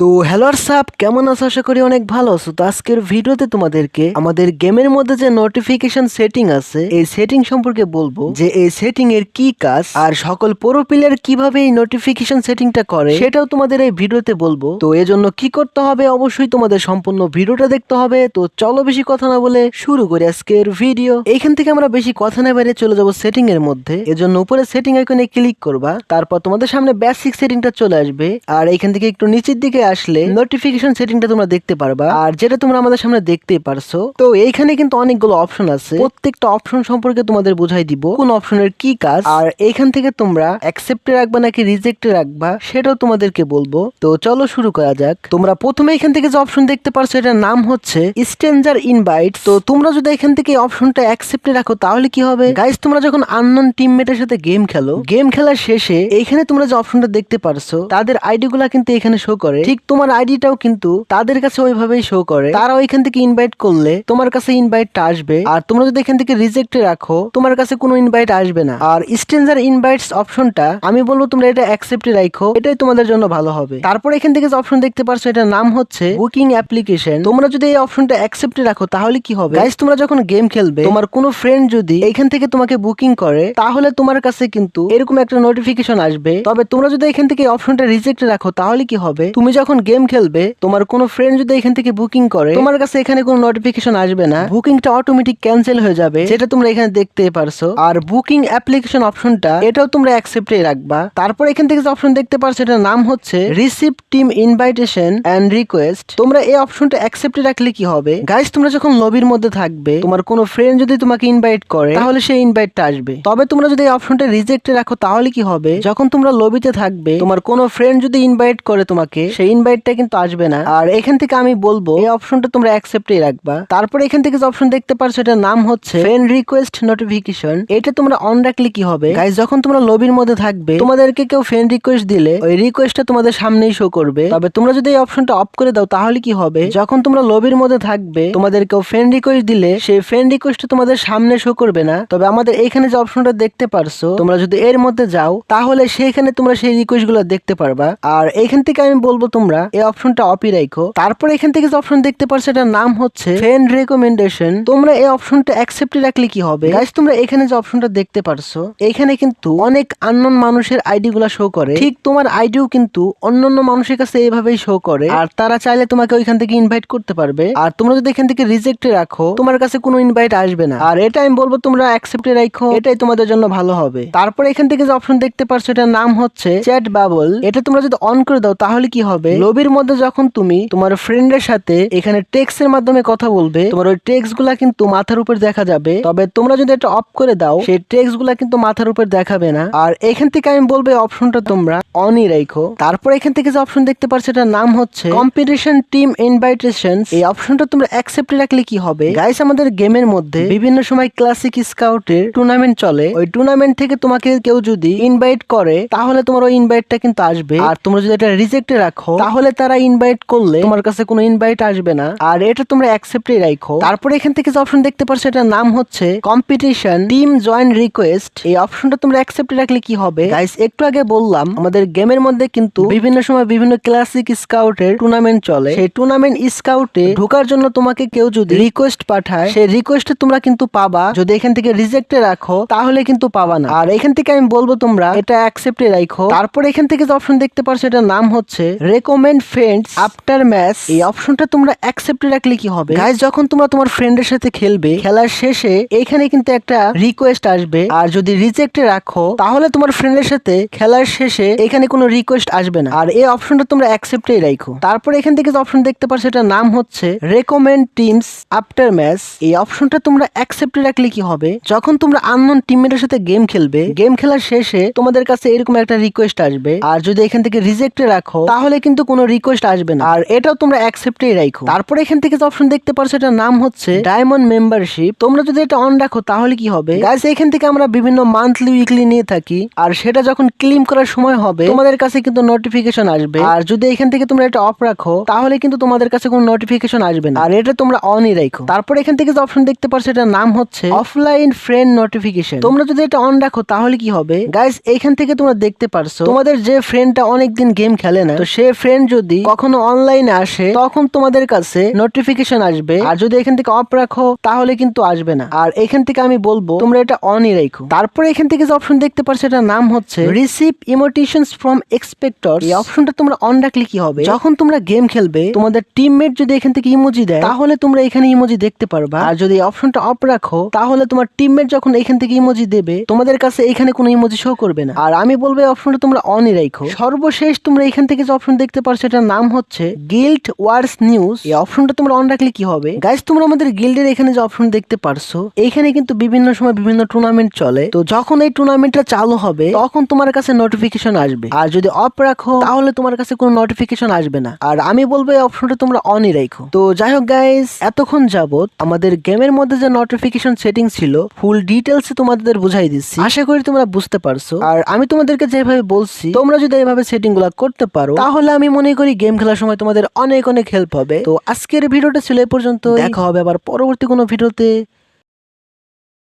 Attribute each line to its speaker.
Speaker 1: তো হ্যালো সাপ কেমন আছো? আশা করি অনেক ভালো আছো। তো আজকের ভিডিওতে তোমাদেরকে আমাদের গেমের মধ্যে যে নোটিফিকেশন সেটিং আছে, এই সেটিং সম্পর্কে বলব যে এই সেটিং এর কি কাজ আর সকল প্রো প্লেয়ার কীভাবে এই নোটিফিকেশন সেটিংটা করে, সেটাও তোমাদের এই ভিডিওতে বলব। তো এজন্য কি করতে হবে? অবশ্যই তোমাদের সম্পূর্ণ ভিডিওটা দেখতে হবে। তো চলো বেশি কথা না বলে শুরু করি আজকের ভিডিও এইখান থেকে আমরা বেশি কথা না বাইরে চলে যাব সেটিং এর মধ্যে। এজন্য উপরে সেটিং আইকনে ক্লিক করবা। তারপর তোমাদের সামনে বেসিক সেটিংটা চলে আসবে। আর এখান থেকে একটু নিচের দিকে আসলে নোটিফিকেশন সেটিংটা তোমরা দেখতে পারবা। আর যেটা তোমরা আমাদের সামনে দেখতেই পারছ তো এইখানে কিন্তু অনেকগুলো অপশন আছে। প্রত্যেকটা অপশন সম্পর্কে তোমাদের বুঝাই দিব কোন অপশনের কি কাজ। আর এইখান থেকে তোমরা অ্যাকসেপ্টে রাখবা নাকি রিজেক্টে রাখবা সেটাও তোমাদেরকে বলব। তো চলো শুরু করা যাক। তোমরা প্রথমে এখান থেকে যে অপশন দেখতে পারছ এটার নাম হচ্ছে স্ট্রেঞ্জার ইনভাইট তো তোমরা যদি এখান থেকে অপশনটা অ্যাকসেপ্টে রাখো তাহলে কি হবে? গাইজ তোমরা যখন আননোন টিমমেটের সাথে গেম খেলো গেম খেলার শেষে এইখানে তোমরা যে অপশনটা দেখতে পারছ তাদের আইডি গুলা কিন্তু এখানে শো করে। ঠিক তোমার আইডিটাও কিন্তু তাদের কাছে ওইভাবেই শো করে। তারা ওইখান থেকে ইনভাইট করলে তোমার কাছে ইনভাইটটা আসবে। আর তোমরা যদি এখান থেকে রিজেক্টে রাখো, তোমার কাছে কোনো ইনভাইট আসবে না। আর স্ট্রেঞ্জার ইনভাইটস অপশনটা আমি বলব তোমরা এটা অ্যাকসেপ্টে রাখো, এটাই তোমাদের জন্য ভালো হবে। তারপর এখান থেকে যে অপশন দেখতে পারছ, এটার নাম হচ্ছে বুকিং অ্যাপ্লিকেশন তোমরা যদি এই অপশনটা অ্যাকসেপ্টে রাখো, তাহলে কি হবে? গাইস তোমরা যখন গেম খেলবে, তোমার কোনো ফ্রেন্ড যদি এখান থেকে তোমাকে বুকিং করে, তাহলে তোমার কাছে কিন্তু এরকম একটা নোটিফিকেশন আসবে। তবে তোমরা যদি এখান থেকে অপশনটা রিজেক্ট রাখো, তাহলে কি হবে? তুমি যখন গেম খেলবে, তোমার কোনো ফ্রেন্ড যদি এখান থেকে বুকিং করে, তোমার কাছে এখানে কোনো নোটিফিকেশন আসবে না বুকিংটা অটোমেটিক ক্যান্সেল হয়ে যাবে, যেটা তোমরা এখানে দেখতে পারছ। আর বুকিং অ্যাপ্লিকেশন অপশনটা এটাও তোমরা অ্যাকসেপ্টে রাখবা। তারপর এখান থেকে যে অপশন দেখতে পারছ, এটার নাম হচ্ছে receive team invitation and request তোমরা এই অপশনটা অ্যাকসেপ্টে রাখলে কি হবে? গাইস তোমরা যখন লবির মধ্যে থাকবে, তোমার কোনো ফ্রেন্ড যদি তোমাকে ইনভাইট করে, তাহলে সেই ইনভাইটটা আসবে। তবে তোমরা যদি এই অপশনটা রিজেক্টে রাখো, তাহলে কি হবে? যখন তোমরা লবিতে থাকবে, তোমার কোনো ফ্রেন্ড যদি ইনভাইট করে তোমাকে, সেই ইনভাইটটা কিন্তু আসবে না। আর এখান থেকে আমি বলব, এই অপশনটা তোমরা অ্যাকসেপ্টে রাখবা। তারপর এখান থেকে যে অপশন দেখতে পারছ এটার নাম হচ্ছে ফ্রেন্ড রিকোয়েস্ট নোটিফিকেশন এটা তোমরা অন রাখলে কি হবে? গাইস যখন তোমরা লবির মধ্যে থাকবে, তোমাদেরকে কেউ ফ্রেন্ড রিকোয়েস্ট দিলে, ওই রিকোয়েস্টটা তোমাদের সামনেই শো করবে। তবে তোমরা যদি এই অপশনটা অফ করে দাও, তাহলে কি হবে? যখন তোমরা লবির মধ্যে থাকবে, তোমাদের কেউ ফ্রেন্ড রিকোয়েস্ট দিলে, সেই ফ্রেন্ড রিকোয়েস্ট তোমাদের সামনে শো করবে না। তবে আমাদের এখানে যে অপশনটা দেখতে পারছ, তোমরা যদি এর মধ্যে যাও, তাহলে সেখানে তোমরা সেই রিকোয়েস্টগুলো দেখতে পারবা। আর এখান থেকে আমি বলব তোমরা এই অপশনটা অপি রাখো তারপর এখান থেকে যে অপশন দেখতে পারছ, এটার নাম হচ্ছে ফ্রেন্ড রেকমেন্ডেশন তোমরা এই অপশনটা অ্যাকসেপ্টে রাখলে কি হবে? গাইস তোমরা এখানে যে অপশনটা দেখতে পারছ, এখানে কিন্তু অনেক আননোন মানুষের আইডি গুলা শো করে। ঠিক তোমার আইডিও কিন্তু অন্যান্য মানুষের কাছে এইভাবেই শো করে। আর তারা চাইলে তোমাকে ওইখান থেকে ইনভাইট করতে পারবে। আর তোমরা যদি এখান থেকে রিজেক্টে রাখো, তোমার কাছে কোনো ইনভাইট আসবে না। আর এটা আমি বলব, তোমরা অ্যাকসেপ্টে রাখো এটাই তোমাদের জন্য ভালো হবে। তারপর এখান থেকে যে অপশন দেখতে পারছ, এটার নাম হচ্ছে চ্যাট বাবল এটা তোমরা যদি অন করে দাও, তাহলে কি হবে? লবির মধ্যে যখন তুমি তোমার ফ্রেন্ডের সাথে এখানে টেক্সের মাধ্যমে কথা বলবে, তোমার ওই টেক্সগুলা কিন্তু মাথার উপর দেখা যাবে। তবে তোমরা যদি এটা অফ করে দাও, সেই টেক্সগুলা কিন্তু মাথার উপর দেখাবে না। আর এখান থেকে আমি বলব অপশনটা তোমরা অনই রাখো তারপর এখান থেকে যে অপশন দেখতে পারছ, এটার নাম হচ্ছে কম্পিটিশন টিম ইনভাইটেশন এই অপশনটা তোমরা অ্যাকসেপ্টে রাখলে কি হবে? গাইস আমাদের গেমের মধ্যে বিভিন্ন সময় ক্লাসিক স্কাউটের টুর্নামেন্ট চলে। ওই টুর্নামেন্ট থেকে তোমাকে কেউ যদি ইনভাইট করে, তাহলে তোমার ওই ইনভাইটটা কিন্তু আসবে। আর তোমরা যদি এটা রিজেক্টে রাখো তাহলে তারা ইনভাইট করলে তোমার কাছে কোনো ইনভাইট আসবে না। আর এটা তোমরা অ্যাকসেপ্টে রাখো তারপর এখান থেকে যে অপশন দেখতে পারছ এটার নাম হচ্ছে কম্পিটিশন টিম জয়েন রিকোয়েস্ট এই অপশনটা তোমরা অ্যাকসেপ্টে রাখলে কি হবে? গাইস একটু আগে বললাম আমাদের গেমের মধ্যে কিন্তু বিভিন্ন সময় বিভিন্ন ক্লাসিক স্কাউটের টুর্নামেন্ট চলে। সেই টুর্নামেন্ট স্কাউটে ঢোকার জন্য তোমাকে কেউ যদি রিকোয়েস্ট পাঠায় সেই রিকোয়েস্টে তোমরা কিন্তু পাবা। যদি এখান থেকে রিজেক্টে রাখো তাহলে কিন্তু পাবা না। আর এখান থেকে আমি বলব তোমরা এটা অ্যাকসেপ্টে রাখো তারপর এখান থেকে যে অপশন দেখতে পারছ এটার নাম হচ্ছে রেকমেন্ড ফ্রেন্ডস আফটার ম্যাচ এই অপশনটা তোমরা অ্যাকসেপ্টে রাখলে কি হবে? গাইজ যখন তোমরা তোমার ফ্রেন্ডের সাথে খেলবে খেলার শেষে এখানে কিন্তু একটা রিকোয়েস্ট আসবে। আর যদি রিজেক্টে রাখো তাহলে তোমার ফ্রেন্ডের সাথে খেলার শেষে এখানে কোনো রিকোয়েস্ট আসবে না। আর এই অপশনটা তোমরা অ্যাকসেপ্টেই রাখো। তারপর এখান থেকে যে অপশন দেখতে পারছ এটার নাম হচ্ছে রেকমেন্ড টিমস আফটার ম্যাচ এই অপশনটা তোমরা অ্যাকসেপ্টে রাখলে কি হবে? যখন তোমরা আননোন টিমমেটের সাথে গেম খেলবে গেম খেলার শেষে তোমাদের কাছে এরকম একটা রিকোয়েস্ট আসবে। আর যদি এখান থেকে রিজেক্টে রাখো তাহলে কিন্তু কোনো রিকোয়েস্ট আসবে না। আর এটাও তোমরা অ্যাকসেপ্টেই রাখো তারপর এখান থেকে যে অপশন দেখতে পারছ, এটার নাম হচ্ছে ডায়মন্ড মেম্বারশিপ তোমরা যদি এটা অন রাখো, তাহলে কি হবে? গাইস এখান থেকে আমরা বিভিন্ন মান্থলি উইকলি নিয়ে থাকি। আর সেটা যখন ক্লেম করার সময় হবে, তোমাদের কাছে কিন্তু নোটিফিকেশন আসবে। আর যদি এখান থেকে তোমরা এটা অফ রাখো, তাহলে কিন্তু তোমাদের কাছে কোনো নোটিফিকেশন আসবে না। আর এটা তোমরা অনই রাখো তারপর এখান থেকে যে অপশন দেখতে পারছ, এটার নাম হচ্ছে অফলাইন ফ্রেন্ড নোটিফিকেশন তোমরা যদি এটা অন রাখো, তাহলে কি হবে? গাইস এখান থেকে তোমরা দেখতে পারছ, তোমাদের যে ফ্রেন্ডটা অনেকদিন গেম খেলে না, তো সে ফ্রেন্ড ফ্রেন্ড যদি কখনো অনলাইনে আসে, তখন তোমাদের কাছে নোটিফিকেশন আসবে। আর যদি এখান থেকে অফ রাখো, তাহলে কিন্তু আসবে না। আর এখান থেকে আমি বলব, তোমরা এটা অনই রাখো। তারপরে এখান থেকে যে অপশন দেখতে পারছ, এটার নাম হচ্ছে রিসিভ ইমোটিশনস ফ্রম এক্সপেক্টর এই অপশনটা তোমরা অন রাখলে কি হবে? যখন তোমরা গেম খেলবে, তোমাদের টিমমেট যদি এখান থেকে ইমোজি দেয়, তাহলে তোমরা এখানে ইমোজি দেখতে পারবা। আর যদি অপশনটা অফ রাখো, তাহলে তোমার টিমমেট যখন এখান থেকে ইমোজি দেবে, তোমাদের কাছে এখানে কোনো ইমোজি শো করবে না। আর আমি বলব অপশনটা তোমরা অনই রাখো। সর্বশেষ তোমরা এখান থেকে যে অপশন দেখতে পারছ এটার নাম হচ্ছে গিল্ড ওয়ার্স নিউজ এই অপশনটা তোমরা অন রাখলে কি হবে? গাইস তোমরা আমাদের গিল্ডের এখানে যে অপশন দেখতে পারছ এখানে কিন্তু বিভিন্ন সময় বিভিন্ন টুর্নামেন্ট চলে। তো যখন এই টুর্নামেন্টটা চালু হবে, তখন তোমার কাছে নোটিফিকেশন আসবে। আর যদি অফ রাখো, তাহলে তোমার কাছে কোনো নোটিফিকেশন আসবে না। আর আমি বলব এই অপশনটা তোমরা অনই রাখো। তো যাই হোক গাইস এতক্ষণ যাবত আমাদের গেমের মধ্যে যে নোটিফিকেশন সেটিং ছিল ফুল ডিটেলস তোমাদের বুঝাই দিচ্ছি। আশা করি তোমরা বুঝতে পারছ। আর আমি তোমাদেরকে যেভাবে বলছি, তোমরা যদি এইভাবে সেটিংগুলা করতে পারো, তাহলে আমি মনে করি গেম খেলার সময় তোমাদের অনেক অনেক হেল্প হবে। তো আজকের ভিডিওটা ছিল এ পর্যন্ত দেখা হবে আবার পরবর্তী কোনো ভিডিওতে